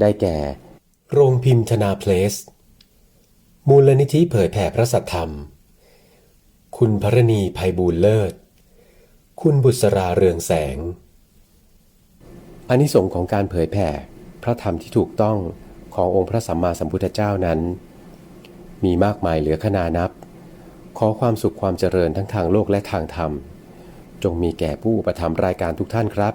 ได้แก่ โรงพิมพ์ธนาเพลส มูลนิธิเผยแผ่พระสัทธรรม คุณพรณีภัยบูลเลิศ คุณบุษราเรืองแสงอานิสงส์ของการเผยแผ่พระธรรมที่ถูกต้องขององค์พระสัมมาสัมพุทธเจ้านั้น มีมากมายเหลือขนานับ ขอความสุขความเจริญทั้งทางโลกและทางธรรม จงมีแก่ผู้ประทับรายการทุกท่านครับ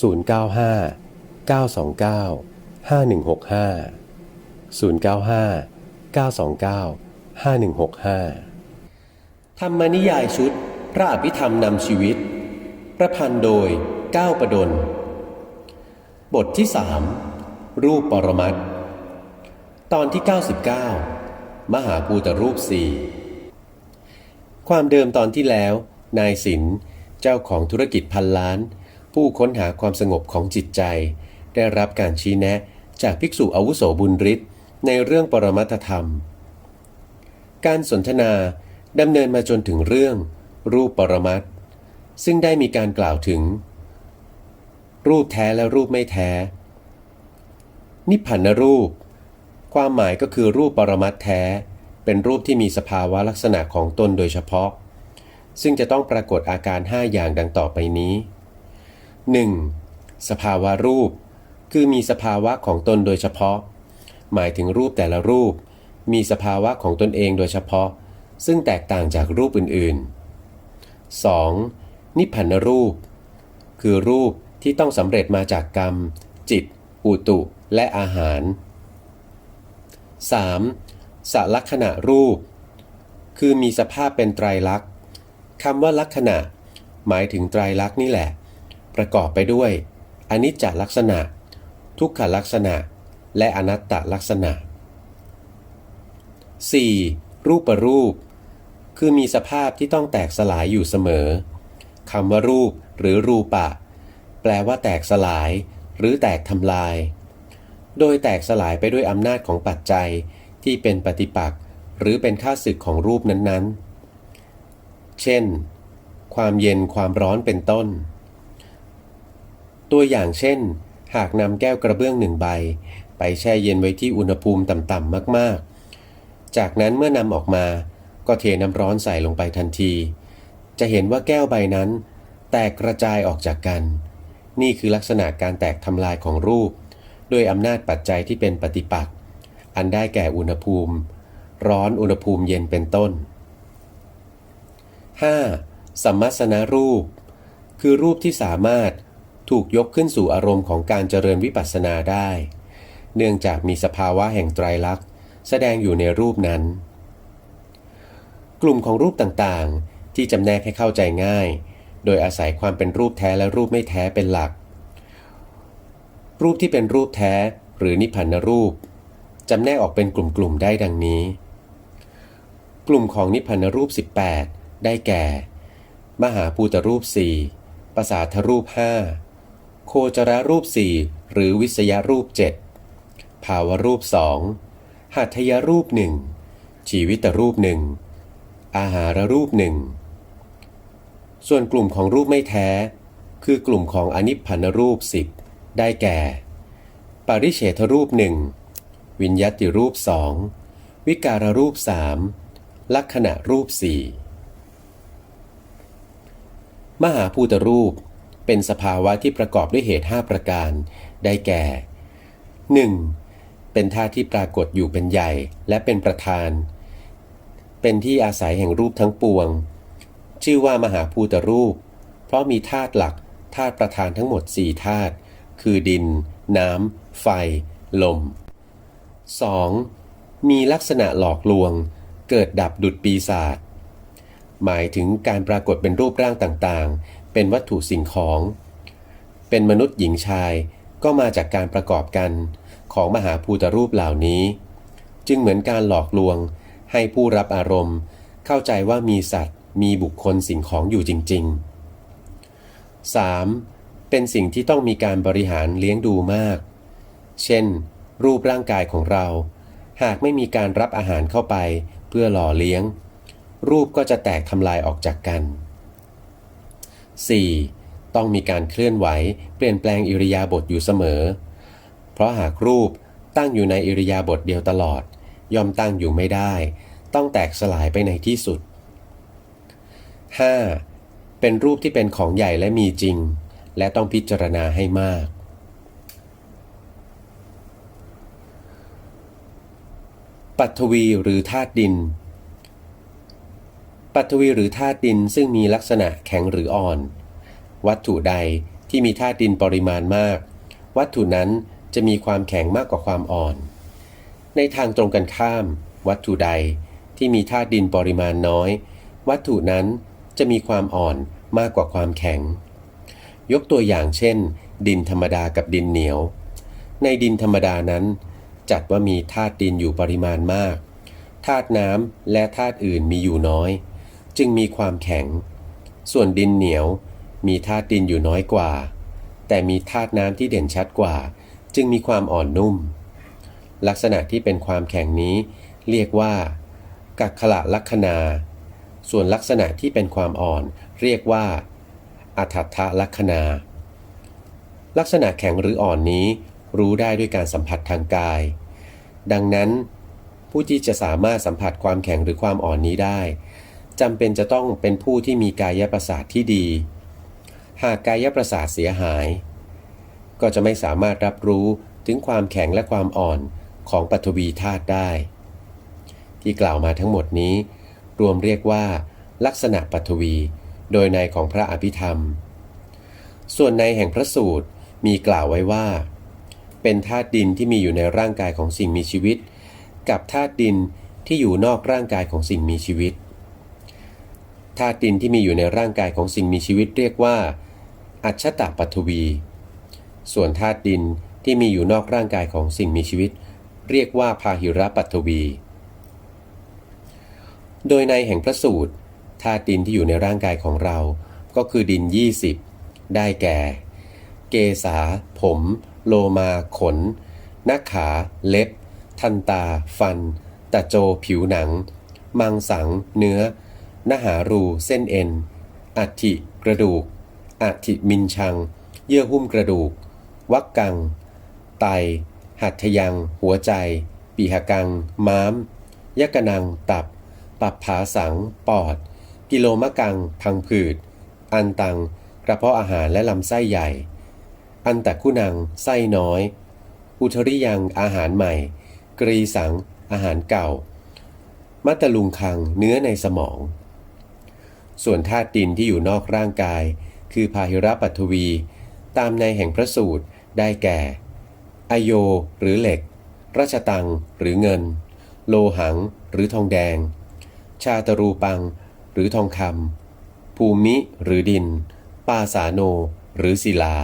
095 929 5165 095 929 5165 ธรรมนิยายชุด พระอภิธรรมนำชีวิต ประพันธ์โดยก้าวประดล บทที่สามรูปปรมัตตอนที่ 99 มหาภูตรูปสี่ความเดิมตอนที่แล้ว นายสินเจ้าของธุรกิจพันล้าน ผู้ค้นหาความสงบของจิตใจ ได้รับการชี้แนะจากภิกษุอาวุโสบุญฤทธิ์ในเรื่องปรมัตธรรม การสนทนาดำเนินมาจนถึงเรื่อง รูปปรมัตถ์ซึ่งได้มีการกล่าวถึง รูปแท้และรูปไม่แท้ นิพพานรูป ความหมายก็คือรูปปรมัตถ์แท้ เป็นรูปที่มีสภาวะลักษณะของตนโดยเฉพาะ ซึ่งจะต้องปรากฏอาการ 5 อย่างดังต่อไปนี้ 1. สภาวะรูป คือมีสภาวะของตนโดยเฉพาะ หมายถึงรูปแต่ละรูป มีสภาวะของตนเองโดยเฉพาะ ซึ่งแตกต่างจากรูปอื่นๆ 2. นิพพานรูป คือรูปที่ต้องสำเร็จมาจากกรรม จิต อุตุและอาหาร 3. สลักษณะรูป คือมีสภาพเป็นไตรลักษณ์คำว่าลักษณะ หมายถึงไตรลักษณ์นี่แหละ ประกอบไปด้วย อนิจจลักษณะ ทุกขลักษณะ และอนัตตลักษณะ 4. รูปประรูป คือมีสภาพที่ต้องแตกสลายอยู่เสมอคำว่ารูปหรือรูปะ แปลว่าแตกสลาย หรือแตกทำลาย โดยแตกสลายไปด้วยอำนาจของปัจจัยที่เป็นปฏิปักษ์หรือเป็นค่าศึกของรูปนั้นๆ เช่น ความเย็นความร้อนเป็นต้น ตัวอย่างเช่น หากนำแก้วกระเบื้องหนึ่งใบ ไปแช่เย็นไว้ที่อุณหภูมิต่ำๆมากๆ จากนั้นเมื่อนำออกมา ก็เทน้ำร้อนใส่ลงไปทันที จะเห็นว่าแก้วใบนั้น แตกกระจายออกจากกัน นี่คือลักษณะการแตกทำลายของรูป ด้วยอำนาจปัจจัยที่เป็นปฏิปักษ์อันได้แก่อุณหภูมิ ร้อนอุณหภูมิเย็นเป็นต้น 5. สัมมัสนารูป คือรูปที่สามารถ ถูกยกขึ้นสู่อารมณ์ของการเจริญวิปัสสนาได้ เนื่องจากมีสภาวะแห่งไตรลักษณ์แสดงอยู่ในรูปนั้น กลุ่มของรูปต่างๆ ที่จำแนกให้เข้าใจง่าย โดยอาศัยความเป็นรูปแท้และรูปไม่แท้เป็นหลัก รูปที่เป็นรูปแท้หรือนิพพานรูปจำแนกออกเป็นกลุ่มๆได้ดังนี้ กลุ่มของนิพพานรูป 18 ได้แก่ มหาภูตรูปสี่ปสาทรูปห้า โคจรรูปสี่หรือวิสยรูปเจ็ดภาวรูปสองหัตถยรูปหนึ่งชีวิตรูปหนึ่งอาหารรูปหนึ่งส่วนกลุ่มของรูปไม่แท้ คือกลุ่มของอนิพพานรูปสิบได้แก่ ปริเฉทรูปหนึ่งวิญญาติรูปสองวิการรูปสามลักษณะรูปสี่มหาภูตรูป เป็นสภาวะที่ประกอบด้วยเหตุ 5 ประการ ได้แก่ 1. เป็นธาตุที่ปรากฏอยู่เป็นใหญ่ และเป็นประธาน เป็นที่อาศัยแห่งรูปทั้งปวง ชื่อว่ามหาภูตรูป เพราะมีธาตุหลักธาตุประธานทั้งหมด 4 ธาตุ คือดิน น้ำ ไฟ ลม 2. มีลักษณะหลอกลวง เกิดดับดุดปีศาจหมายถึงการปรากฏเป็นรูปร่างต่าง เป็นวัตถุสิ่งของ เป็นมนุษย์หญิงชายก็มาจากการประกอบกันของมหาภูตรูปเหล่านี้ จึงเหมือนการหลอกลวงให้ผู้รับอารมณ์ เข้าใจว่ามีสัตว์ มีบุคคลสิ่งของอยู่จริง ๆ 3. เป็นสิ่งที่ต้องมีการบริหารเลี้ยงดูมาก เช่น รูปร่างกายของเรา หากไม่มีการรับอาหารเข้าไปเพื่อหล่อเลี้ยง รูปก็จะแตกทำลายออกจากกัน 4. ต้องมีการเคลื่อนไหว เปลี่ยนแปลงอิริยาบถอยู่เสมอ เพราะหากรูปตั้งอยู่ในอิริยาบถเดียวตลอด ย่อมตั้งอยู่ไม่ได้ ต้องแตกสลายไปในที่สุด 5. เป็นรูปที่เป็นของใหญ่และมีจริง และต้องพิจารณาให้มาก ปัทวีหรือธาตุดิน ปัทวีหรือธาตุดินซึ่งมีลักษณะแข็งหรืออ่อน วัตถุใดที่มีธาตุดินปริมาณมาก วัตถุนั้นจะมีความแข็งมากกว่าความอ่อน ในทางตรงกันข้าม วัตถุใดที่มีธาตุดินปริมาณน้อย วัตถุนั้นจะมีความอ่อนมากกว่าความแข็ง ยกตัวอย่างเช่น ดินธรรมดากับดินเหนียว ในดินธรรมดานั้น จัดว่ามีธาตุดินอยู่ปริมาณมากธาตุน้ำและธาตุอื่นมีอยู่น้อย จึงมีความแข็ง ส่วนดินเหนียวมีธาตุดินอยู่น้อยกว่า แต่มีธาตุน้ำที่เด่นชัดกว่า จึงมีความอ่อนนุ่ม ลักษณะที่เป็นความแข็งนี้ เรียกว่า กักขละลักษณา ส่วนลักษณะที่เป็นความอ่อน เรียกว่า อัฏฐลักษณา ลักษณะแข็งหรืออ่อนนี้รู้ได้ด้วยการสัมผัสทางกาย ดังนั้น ผู้ที่จะสามารถสัมผัสความแข็งหรือความอ่อนนี้ได้ จำเป็นจะต้องเป็นผู้ที่มีกายประสาทที่ดี หากกายประสาทเสียหาย ก็จะไม่สามารถรับรู้ถึงความแข็งและความอ่อนของปฐวีธาตุได้ ที่กล่าวมาทั้งหมดนี้ รวมเรียกว่า ลักษณะปฐวี โดยในของพระอภิธรรม ส่วนในแห่งพระสูตรมีกล่าวไว้ว่า เป็นธาตุดินที่มีอยู่ในร่างกายของสิ่งมีชีวิต กับธาตุดินที่อยู่นอกร่างกายของสิ่งมีชีวิต ธาตุดินที่มีอยู่ในร่างกายของสิ่งมีชีวิตเรียกว่า อัจฉตปัทวี ส่วนธาตุดินที่มีอยู่นอกร่างกายของสิ่งมีชีวิต เรียกว่าพาหิระปัทวี โดยในแห่งพระสูตรธาตุดินที่อยู่ในร่างกายของเรา ก็คือดิน 20 ได้แก่ เกษา ผม โลมา ขนน้าขา เล็บ ทันตา ฟัน ตะโจ ผิวหนัง มังสัง เนื้อ นหารูเส้นเอ็น อัฐิกระดูก อัฐิมินชัง เยื่อหุ้มกระดูก วักกัง ไต หัตถยัง หัวใจ ปีหกัง ม้าม ยกนัง ตับ ปับผาสัง ปอด กิโลมะกัง พังผืด อันตัง กระเพาะอาหารและลำไส้ใหญ่ อันตะคุนัง ไส้น้อย อุทริยังอาหารใหม่ กรีสัง อาหารเก่า มัตตลุงคัง เนื้อในสมอง ส่วนธาตุดินที่อยู่นอกร่างกาย คือพาหิระปัทวี ตามในแห่งพระสูตรได้แก่ อโย หรือเหล็ก ราชตัง หรือเงิน โลหัง หรือทองแดง ชาตรูปัง หรือทองคำภูมิ หรือดิน ปาสาโน หรือศิลา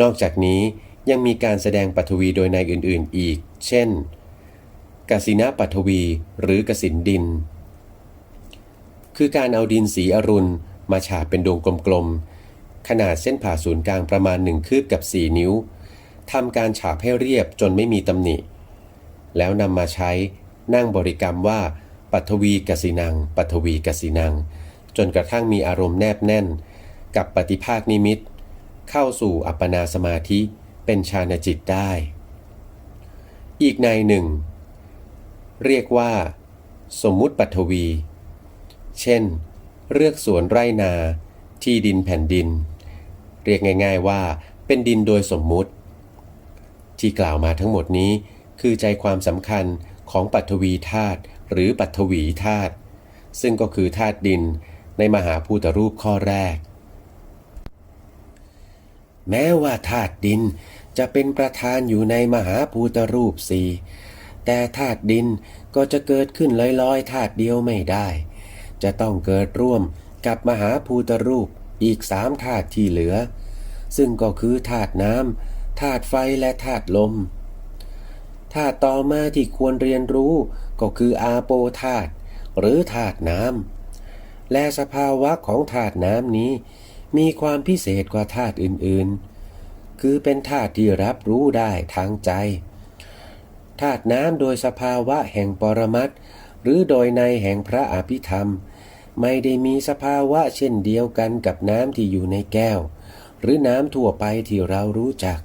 นอกจากนี้ยังมีการแสดงปัทวีโดยในอื่นๆอีก เช่นกสินะปัทวี หรือกสินดิน คือการเอาดินสีอรุณมาฉาบเป็นดวงกลมๆ ขนาดเส้นผ่าศูนย์กลางประมาณหนึ่งคืบกับ 4 นิ้วทำการฉาบให้เรียบจนไม่มีตำหนิ แล้วนำมาใช้นั่งบริกรรมว่า ปัทวีกสินัง ปัทวีกสินัง จนกระทั่งมีอารมณ์แนบแน่น กับปฏิภาคนิมิต เข้าสู่อัปปนาสมาธิเป็นฌานจิตได้ อีกในหนึ่ง เรียกว่า สมมุติปัทวี เช่น เลือกสวนไร่นา ที่ดินแผ่นดิน เรียกง่าย ๆว่าเป็นดินโดยสมมุติ ที่กล่าวมาทั้งหมดนี้ คือใจความสำคัญของปัทวีธาตุหรือปัทวีธาตุซึ่งก็คือธาตุดินในมหาภูตรูปข้อแรก แม้ว่าธาตุดินจะเป็นประธานอยู่ในมหาภูตรูปสี่แต่ธาตุดินก็จะเกิดขึ้นลอยๆธาตุเดียวไม่ได้ จะต้องเกิดร่วมกับมหาภูตรูปอีกสามธาตุที่เหลือ ซึ่งก็คือธาตุน้ำธาตุไฟและธาตุลมธาตุต่อมาที่ควรเรียนรู้ก็คืออาโปธาตุหรือธาตุน้ำและสภาวะของธาตุน้ำนี้ มีความพิเศษกว่าธาตุอื่นๆ คือเป็นธาตุที่รับรู้ได้ทางใจธาตุน้ำโดยสภาวะแห่งปรมัตหรือโดยในแห่งพระอภิธรรม ไม่ได้มีสภาวะเช่นเดียวกันกับน้ำที่อยู่ในแก้ว หรือน้ำทั่วไปที่เรารู้จัก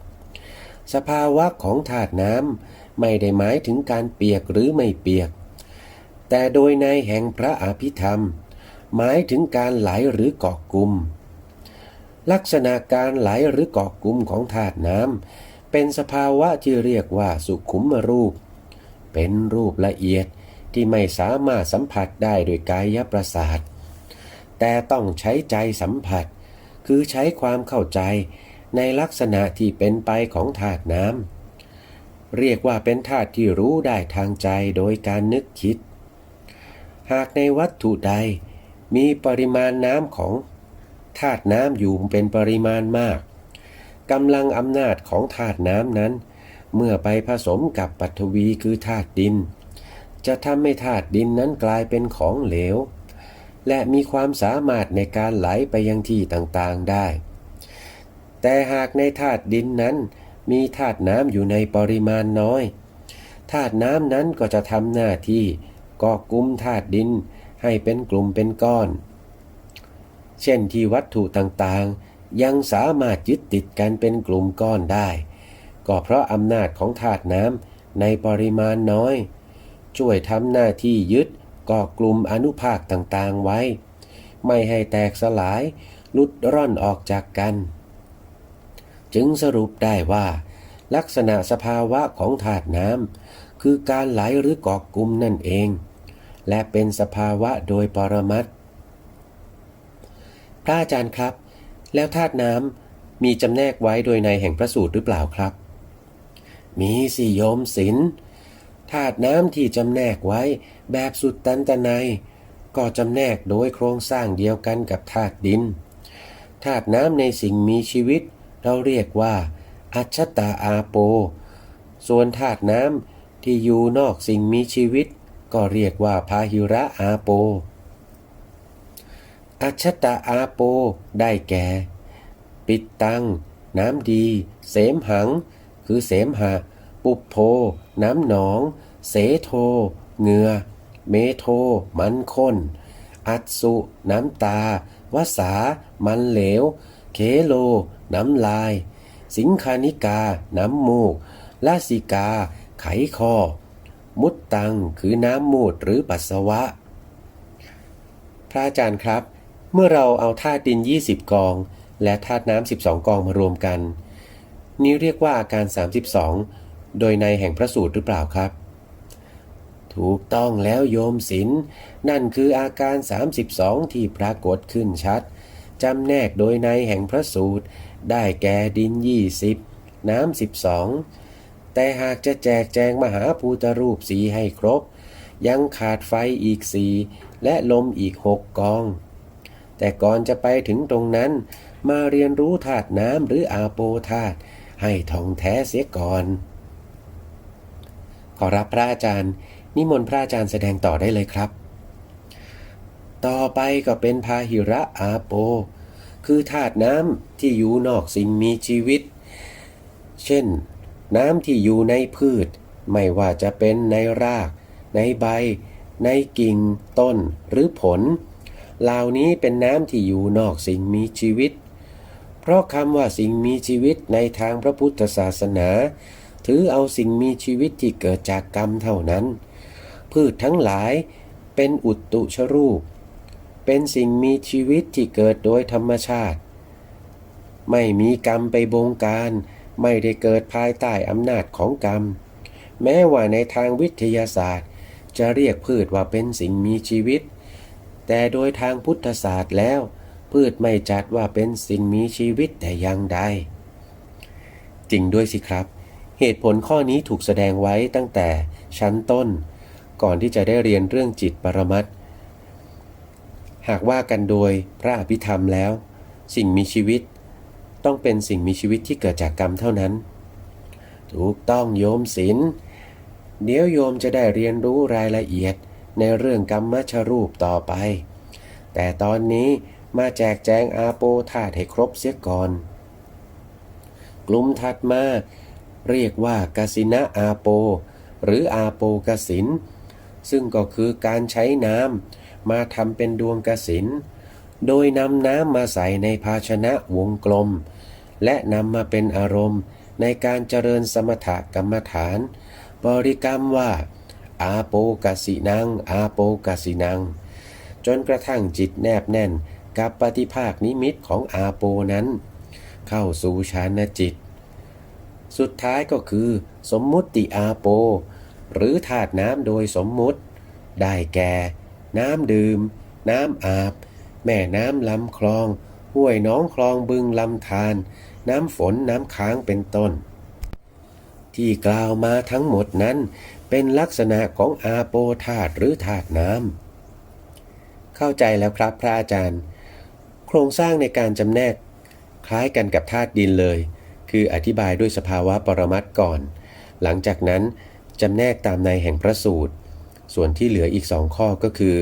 สภาวะของธาตุน้ำไม่ได้หมายถึงการเปียกหรือไม่เปียก แต่โดยในแห่งพระอภิธรรม หมายถึงการไหลหรือเกาะกลุ่มลักษณะการไหลหรือเกาะกลุ่มของธาตุน้ำเป็นสภาวะที่เรียกว่าสุขุมรูป เป็นรูปละเอียด ที่ไม่สามารถสัมผัสได้โดยกายประสาท แต่ต้องใช้ใจสัมผัส คือใช้ความเข้าใจในลักษณะที่เป็นไปของธาตุน้ำเรียกว่าเป็นธาตุที่รู้ได้ทางใจโดยการนึกคิด หากในวัตถุใดมีปริมาณน้ำของธาตุน้ำอยู่เป็นปริมาณมากกำลังอำนาจของธาตุน้ำนั้น เมื่อไปผสมกับปัทวีคือธาตุดิน จะทำให้ธาตุดินนั้นกลายเป็นของเหลว และมีความสามารถในการไหลไปยังที่ต่างๆได้ แต่หากในธาตุดินนั้น มีธาตุน้ำอยู่ในปริมาณน้อยธาตุน้ำนั้นก็จะทำหน้าที่ก่อกลุ่มธาตุดินให้เป็นกลุ่มเป็นก้อน เช่นที่วัตถุต่างๆ ยังสามารถยึดติดกันเป็นกลุ่มก้อนได้ ก็เพราะอำนาจของธาตุน้ำในปริมาณน้อย ช่วยทำหน้าที่ยึดก่อกลุ่มอนุภาคต่างๆไว้ ไม่ให้แตกสลายลุดร่อนออกจากกัน จึงสรุปได้ว่า ลักษณะสภาวะของธาตุน้ำคือการไหลหรือเกาะกลุ่มนั่นเอง และเป็นสภาวะโดยปรมัตพระอาจารย์ครับ แล้วธาตุน้ำมีจำแนกไว้โดยในแห่งพระสูตรหรือเปล่าครับ มีสิโยมศิล ธาตุน้ำที่จำแนกไว้แบบสุดตันตะไนยก็จำแนกโดยโครงสร้างเดียวกันกับธาตุดิน ธาตุน้ำในสิ่งมีชีวิต เราเรียกว่า อัจฉตาอาโป ส่วนธาตุน้ำที่อยู่นอกสิ่งมีชีวิต ก็เรียกว่าพาหิระอาโป อัจฉตาอาโปได้แก่ ปิดตัง น้ำดี เสมหัง คือเสมหะ ปุปโพ น้ำหนอง เสโทเหงือ เมโท มันข้น อัตสุ น้ำตาวสา มันเหลว เคโล น้ำลาย สิงคานิกา น้ำมูกลาสิกา ไขคอ มุตตัง คือน้ำมูดหรือปัสสาวะ พระอาจารย์ครับ เมื่อเราเอาธาตุดิน 20 กอง และธาตุน้ำ 12 กองมารวมกัน นี้เรียกว่าอาการ 32 โดยในแห่งพระสูตรหรือเปล่าครับ ถูกต้องแล้วโยมศิลนั่นคืออาการ 32 ที่ปรากฏขึ้นชัดจำแนกโดยในแห่งพระสูตร ได้แก่ดินยี่สิบน้ำสิบสองแต่หากจะแจกแจงมหาภูตรูปสีให้ครบ ยังขาดไฟอีกสีและลมอีกหกกอง แต่ก่อนจะไปถึงตรงนั้น มาเรียนรู้ธาตุน้ำหรืออาโปธาตุให้ท่องแท้เสียก่อน ขอรับพระอาจารย์ นิมนต์พระอาจารย์แสดงต่อได้เลยครับ ต่อไปก็เป็นพาหิระอาโป คือธาตุน้ำที่อยู่นอกสิ่งมีชีวิต เช่น น้ำที่อยู่ในพืช ไม่ว่าจะเป็นในราก ในใบ ในกิ่ง ต้นหรือผล เหล่านี้เป็นน้ำที่อยู่นอกสิ่งมีชีวิต เพราะคำว่าสิ่งมีชีวิตในทางพระพุทธศาสนา ถือเอาสิ่งมีชีวิตที่เกิดจากกรรมเท่านั้น พืชทั้งหลายเป็นอุตตุชรูป เป็นสิ่งมีชีวิตที่เกิดโดยธรรมชาติ ไม่มีกรรมไปบงการ ไม่ได้เกิดภายใต้อำนาจของกรรม แม้ว่าในทางวิทยาศาสตร์ จะเรียกพืชว่าเป็นสิ่งมีชีวิต แต่โดยทางพุทธศาสตร์แล้ว พืชไม่จัดว่าเป็นสิ่งมีชีวิตแต่อย่างใดจริงด้วยสิครับ เหตุผลข้อนี้ถูกแสดงไว้ตั้งแต่ชั้นต้น ก่อนที่จะได้เรียนเรื่องจิตปรมัตหากว่ากันโดยพระอภิธรรมแล้ว สิ่งมีชีวิต ต้องเป็นสิ่งมีชีวิตที่เกิดจากกรรมเท่านั้น ถูกต้องโยมศิลเดี๋ยวโยมจะได้เรียนรู้รายละเอียดในเรื่องกรรมชรูปต่อไป แต่ตอนนี้มาแจกแจงอาโปธาตุให้ครบเสียก่อน กลุ่มถัดมา เรียกว่ากสินะอาโป หรืออาโปกสิน ซึ่งก็คือการใช้น้ำมาทำเป็นดวงกสิน โดยนำน้ำมาใส่ในภาชนะวงกลม และนำมาเป็นอารมณ์ในการเจริญสมถกรรมฐาน บริกรรมว่า อาโปกสินัง อาโปกสินัง จนกระทั่งจิตแนบแน่นกับปฏิภาคนิมิตของอาโปนั้น เข้าสู่ฌานจิต สุดท้ายก็คือ สมมุติอาโป หรือธาตุน้ำโดยสมมุติ ได้แก่ น้ำดื่ม น้ำอาบ แม่น้ำลำคลอง ห้วยน้องคลองบึงลำธารน้ำฝนน้ำค้างเป็นต้น ที่กล่าวมาทั้งหมดนั้น เป็นลักษณะของอาโปธาตุหรือธาตุน้ำเข้าใจแล้วครับพระอาจารย์ โครงสร้างในการจำแนกคล้ายกันกับธาตุดินเลย คืออธิบายด้วยสภาวะปรมัตถ์ก่อน หลังจากนั้นจำแนกตามในแห่งพระสูตร ส่วนที่เหลืออีกสองข้อก็คือ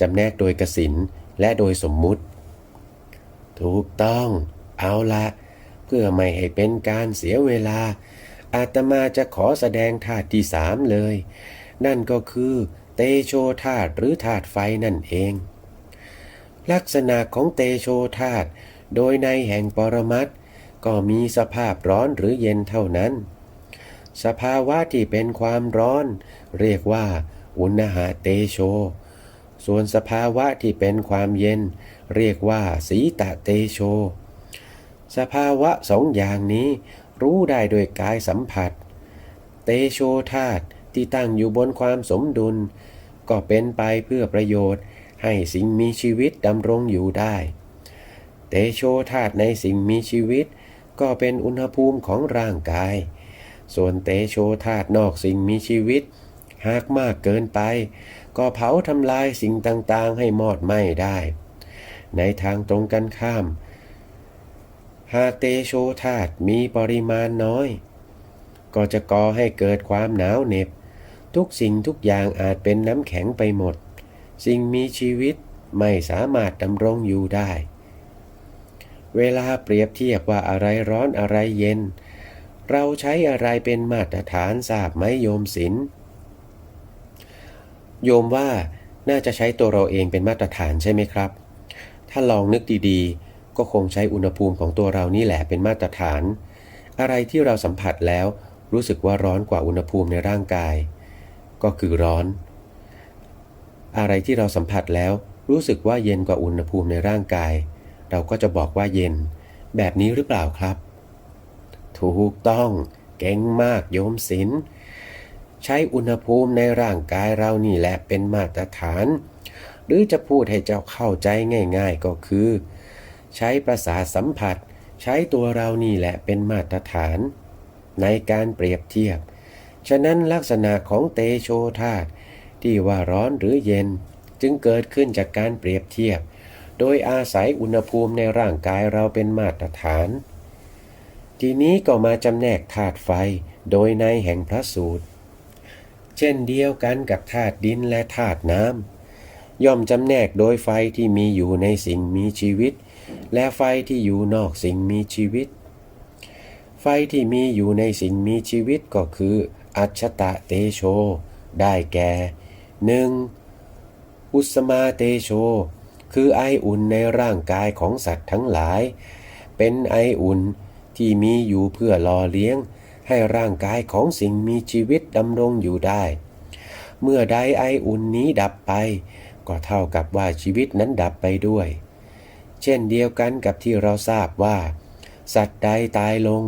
จำแนกโดยกสินและโดยสมมุติ ถูกต้อง เอาละเพื่อไม่ให้เป็นการเสียเวลา อาตมาจะขอแสดงธาตุที่สามเลย นั่นก็คือเตโชธาตุหรือธาตุไฟนั่นเอง ลักษณะของเตโชธาตุโดยในแห่งปรมัตถ์ ก็มีสภาพร้อนหรือเย็นเท่านั้น สภาวะที่เป็นความร้อน เรียกว่า อุณหะเตโช ส่วนสภาวะที่เป็นความเย็น เรียกว่าสีตะเตโช สภาวะสองอย่างนี้รู้ได้โดยกายสัมผัส เตโชธาตุที่ตั้งอยู่บนความสมดุล ก็เป็นไปเพื่อประโยชน์ ให้สิ่งมีชีวิตดำรงอยู่ได้ เตโชธาตุในสิ่งมีชีวิต ก็เป็นอุณหภูมิของร่างกาย ส่วนเตโชธาตุนอกสิ่งมีชีวิต หากมากเกินไป ก็เผาทำลายสิ่งต่างๆ ให้มอดไหม้ได้ ในทางตรงกันข้าม หากเตโชธาตุมีปริมาณน้อย ก็จะก่อให้เกิดความหนาวเหน็บ ทุกสิ่งทุกอย่างอาจเป็นน้ำแข็งไปหมด สิ่งมีชีวิตไม่สามารถดำรงอยู่ได้ เวลาเปรียบเทียบว่าอะไรร้อนอะไรเย็น เราใช้อะไรเป็นมาตรฐานทราบไหมโยมศิลป์โยมว่าน่าจะใช้ตัวเราเองเป็นมาตรฐานใช่ไหมครับ ถ้าลองนึกดีๆ ก็คงใช้อุณหภูมิของตัวเรานี่แหละเป็นมาตรฐาน อะไรที่เราสัมผัสแล้วรู้สึกว่าร้อนกว่าอุณหภูมิในร่างกาย ก็คือร้อน อะไรที่เราสัมผัสแล้วรู้สึกว่าเย็นกว่าอุณหภูมิในร่างกาย เราก็จะบอกว่าเย็น แบบนี้หรือเปล่าครับ ถูกต้องเก่งมากโยมศิลใช้อุณหภูมิในร่างกายเรานี่แหละเป็นมาตรฐาน หรือจะพูดให้เจ้าเข้าใจง่าย ๆก็คือ ใช้ประสาสัมผัส ใช้ตัวเรานี่แหละเป็นมาตรฐาน ในการเปรียบเทียบ ฉะนั้นลักษณะของเตโชธาตที่ว่าร้อนหรือเย็น จึงเกิดขึ้นจากการเปรียบเทียบ โดยอาศัยอุณหภูมิในร่างกายเราเป็นมาตรฐาน ทีนี้ก็มาจำแนกธาตุไฟโดยในแห่งพระสูตร เช่นเดียวกันกับธาตุดินและธาตุน้ำย่อมจำแนกโดยไฟที่มีอยู่ในสิ่งมีชีวิต และไฟที่อยู่นอกสิ่งมีชีวิต ไฟที่มีอยู่ในสิ่งมีชีวิตก็คือ อัจฉตะเตโช ได้แก่หนึ่งอุสมาเตโช คือไออุ่นในร่างกายของสัตว์ทั้งหลาย เป็นไออุ่นที่มีอยู่เพื่อหล่อเลี้ยง ให้ร่างกายของสิ่งมีชีวิตดำรงอยู่ได้ เมื่อใดไออุ่นนี้ดับไป ก็เท่ากับว่าชีวิตนั้นดับไปด้วย เช่นเดียวกันกับที่เราทราบว่า สัตว์ใดตายลง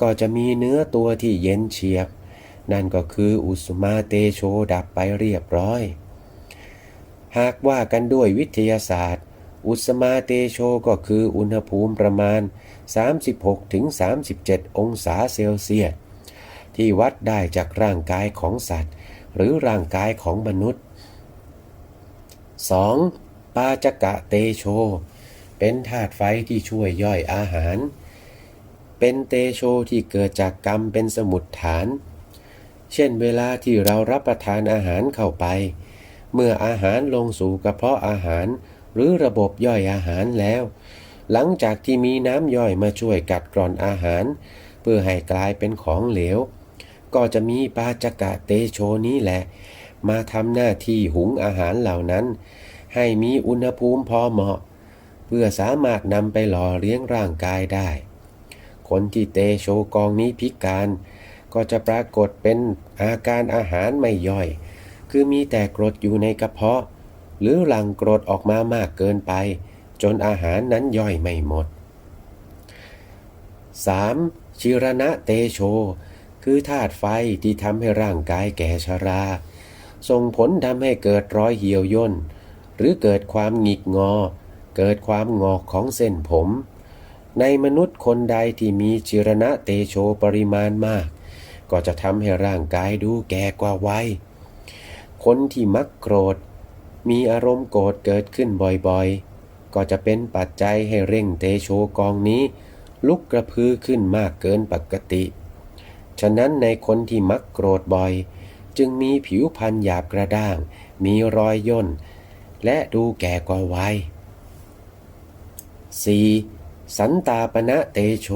ก็จะมีเนื้อตัวที่เย็นเฉียบ นั่นก็คืออุสมาเตโชดับไปเรียบร้อย หากว่ากันด้วยวิทยาศาสตร์ อุสมาเตโชก็คืออุณหภูมิประมาณ 36-37 องศาเซลเซียส ที่วัดได้จากร่างกายของสัตว์ หรือร่างกายของมนุษย์ 2. ปาจกะเตโช เป็นธาตุไฟที่ช่วยย่อยอาหาร เป็นเตโชที่เกิดจากกรรมเป็นสมุดฐาน เช่นเวลาที่เรารับประทานอาหารเข้าไป เมื่ออาหารลงสู่กระเพาะอาหาร หรือระบบย่อยอาหารแล้ว หลังจากที่มีน้ำย่อยมาช่วยกัดกร่อนอาหาร เพื่อให้กลายเป็นของเหลว ก็จะมีปาจกะเตโชนี้แหละ มาทำหน้าที่หุงอาหารเหล่านั้น ให้มีอุณหภูมิพอเหมาะ เพื่อสามารถนำไปหล่อเลี้ยงร่างกายได้ คนที่เตโชกองนี้พิการ ก็จะปรากฏเป็นอาการอาหารไม่ย่อย คือมีแต่กรดอยู่ในกระเพาะ หรือหลั่งกรดออกมามากเกินไป จนอาหารนั้นย่อยไม่หมด 3. ชิรณะเตโช คือธาตุไฟที่ทำให้ร่างกายแก่ชรา ส่งผลทำให้เกิดรอยเหี่ยวย่น หรือเกิดความหงิกงอ เกิดความงอกของเส้นผม ในมนุษย์คนใดที่มีชิรณะเตโชปริมาณมาก ก็จะทำให้ร่างกายดูแก่กว่าวัย คนที่มักโกรธ มีอารมณ์โกรธเกิดขึ้นบ่อยๆ ก็จะเป็นปัจจัยให้เร่งเตโชกองนี้ ลุกกระพือขึ้นมากเกินปกติ ฉะนั้นในคนที่มักโกรธบ่อย จึงมีผิวพรรณหยาบกระด้าง มีรอยย่น และดูแก่กว่าวัย 4. สันตาปณะเตโช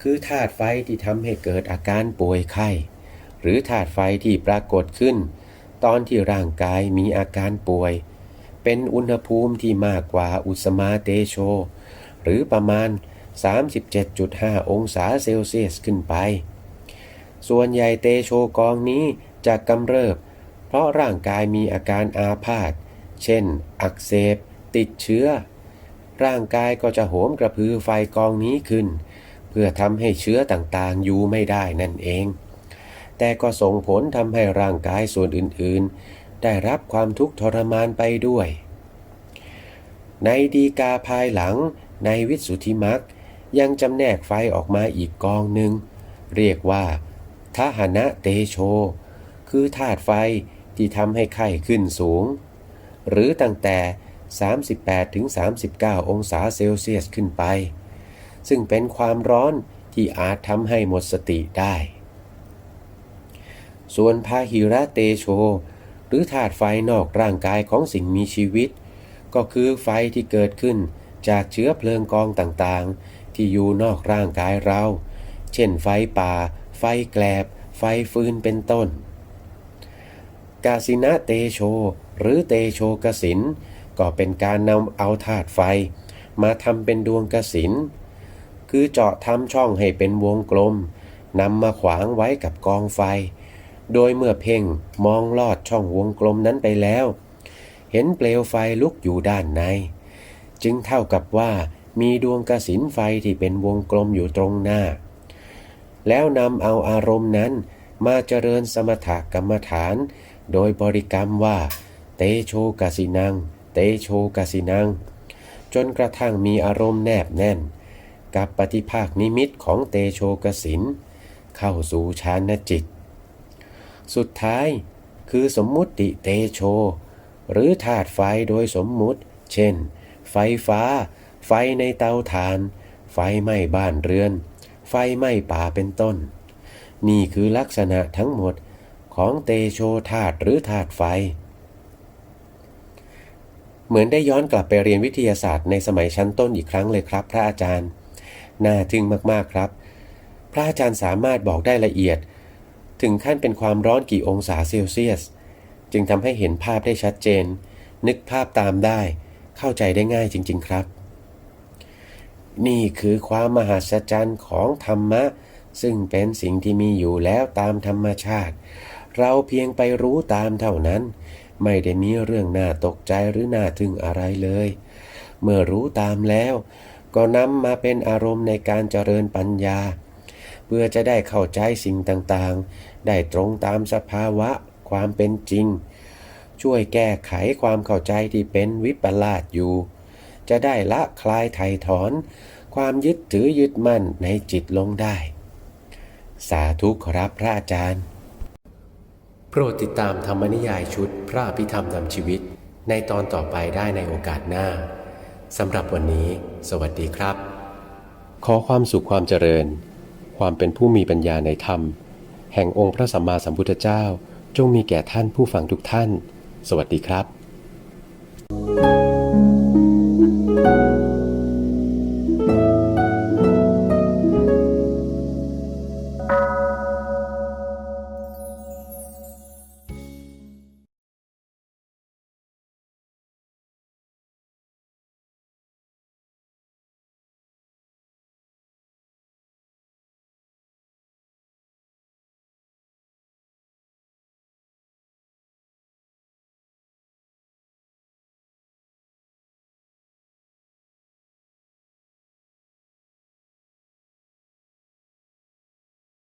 คือธาตุไฟที่ทำให้เกิดอาการป่วยไข้ หรือธาตุไฟที่ปรากฏขึ้น ตอนที่ร่างกายมีอาการป่วย เป็นอุณหภูมิที่มากกว่าอุสมาเตโช หรือประมาณ 37.5 องศาเซลเซียสขึ้นไป ส่วนใหญ่เตโชกองนี้จะกำเริบ เพราะร่างกายมีอาการอาพาธ เช่น อักเสบ ติดเชื้อ ร่างกายก็จะโหมกระพือไฟกองนี้ขึ้น เพื่อทำให้เชื้อต่างๆอยู่ไม่ได้นั่นเอง แต่ก็ส่งผลทำให้ร่างกายส่วนอื่นๆ ได้รับความทุกข์ทรมานไปด้วย ในดีกาภายหลังในวิสุทธิมักยังจำแนกไฟออกมาอีกกองหนึ่ง เรียกว่าทหนะเตโช คือธาตุไฟที่ทำให้ไข้ขึ้นสูง หรือตั้งแต่ 38-39 องศาเซลเซียสขึ้นไป ซึ่งเป็นความร้อนที่อาจทำให้หมดสติได้ ส่วนพาหิระเตโช หรือธาตุไฟนอกร่างกายของสิ่งมีชีวิต ก็คือไฟที่เกิดขึ้นจากเชื้อเพลิงกองต่างๆ ที่อยู่นอกร่างกายเรา เช่นไฟป่า ไฟแกลบ ไฟฟืนเป็นต้น กาสินะเตโช หรือเตโชกสิน ก็เป็นการนำเอาธาตุไฟ มาทำเป็นดวงกสิน คือเจาะทำช่องให้เป็นวงกลมนำมาขวางไว้กับกองไฟ โดยเมื่อเพ่งมองลอดช่องวงกลมนั้นไปแล้ว เห็นเปลวไฟลุกอยู่ด้านใน จึงเท่ากับว่ามีดวงกสินไฟที่เป็นวงกลมอยู่ตรงหน้า แล้วนำเอาอารมณ์นั้นมาเจริญสมถกรรมฐาน โดยบริกรรมว่า เตโชกสินัง เตโชกสินัง จนกระทั่งมีอารมณ์แนบแน่น กับปฏิภาคนิมิตของเตโชกสิน เข้าสู่ฌานจิต สุดท้าย คือสมมุติเตโช หรือธาตุไฟโดยสมมุติ เช่น ไฟฟ้า ไฟในเตาถ่าน ไฟไหม้บ้านเรือน ไฟไหม้ป่าเป็นต้น นี่คือลักษณะทั้งหมดของเตโชธาตุหรือธาตุไฟ เหมือนได้ย้อนกลับไปเรียนวิทยาศาสตร์ในสมัยชั้นต้นอีกครั้งเลยครับ พระอาจารย์ น่าทึ่งมากๆครับ พระอาจารย์สามารถบอกได้ละเอียด ถึงขั้นเป็นความร้อนกี่องศาเซลเซียส จึงทำให้เห็นภาพได้ชัดเจน นึกภาพตามได้ เข้าใจได้ง่ายจริง ๆครับ นี่คือความมหัศจรรย์ของธรรมะ ซึ่งเป็นสิ่งที่มีอยู่แล้วตามธรรมชาติ เราเพียงไปรู้ตามเท่านั้น ไม่ได้มีเรื่องน่าตกใจหรือน่าทึ่งอะไรเลย เมื่อรู้ตามแล้ว ก็นำมาเป็นอารมณ์ในการเจริญปัญญา พื่อจะได้เข้าใจสิ่งต่างๆ ได้ตรงตามสภาวะความเป็นจริง ช่วยแก้ไขความเข้าใจที่เป็นวิปลาสอยู่ จะได้ละคลายไถ่ถอน ความยึดถือยึดมั่นในจิตลงได้ สาธุครับพระอาจารย์ โปรดติดตามธรรมนิยายชุดพระอภิธรรมนำชีวิต ในตอนต่อไปได้ในโอกาสหน้าสำหรับวันนี้ สวัสดีครับ ขอความสุขความเจริญ ความเป็นผู้มีปัญญาในธรรม แห่งองค์พระสัมมาสัมพุทธเจ้า จงมีแก่ท่านผู้ฟังทุกท่าน สวัสดีครับ